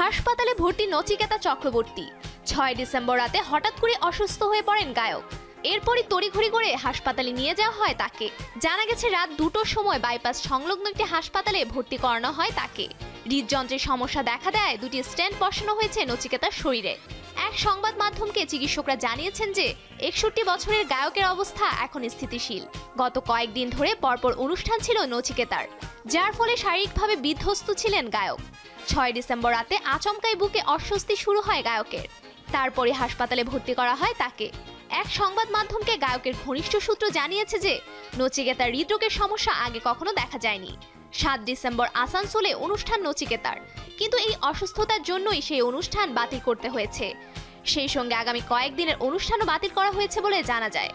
হাসপাতালে ভর্তি নচিকেতা চক্রবর্তী। ছয় ডিসেম্বর রাতে হঠাৎ করে অসুস্থ হয়ে পড়েন গায়ক। এরপরই তড়িঘড়ি করে হাসপাতালে নিয়ে যাওয়া হয় তাকে। জানা গেছে রাত দুটোর সময় বাইপাস সংলগ্ন একটি হাসপাতালে ভর্তি করানো হয় তাকে। হৃদযন্ত্রের সমস্যা দেখা দেয়, দুটি স্ট্যান্ড বসানো হয়েছে নচিকেতার শরীরে। এক সংবাদ মাধ্যমকে চিকিৎসকরা জানিয়েছেন যে, একষট্টি বছরের গায়কের অবস্থা এখন স্থিতিশীল। গত কয়েকদিন ধরে পরপর অনুষ্ঠান ছিল নচিকেতার, যার ফলে শারীরিকভাবে বিধ্বস্ত ছিলেন গায়ক। ছয় ডিসেম্বর রাতে আচমকাই বুকে অস্বস্তি শুরু হয় গায়কের। তারপরে হাসপাতালে ভর্তি করা হয় তাকে। এক সংবাদ মাধ্যমকে গায়কের ঘনিষ্ঠ সূত্র জানিয়েছে যে, নচিকেতার হৃদরোগের সমস্যা আগে কখনো দেখা যায়নি। সাত ডিসেম্বর আসানসোলে অনুষ্ঠান নচিকেতার কিন্তু এই অসুস্থতার জন্যই সেই অনুষ্ঠান বাতিল করতে হয়েছে। সেই সঙ্গে আগামী কয়েকদিনের অনুষ্ঠানও বাতিল করা হয়েছে বলে জানা যায়।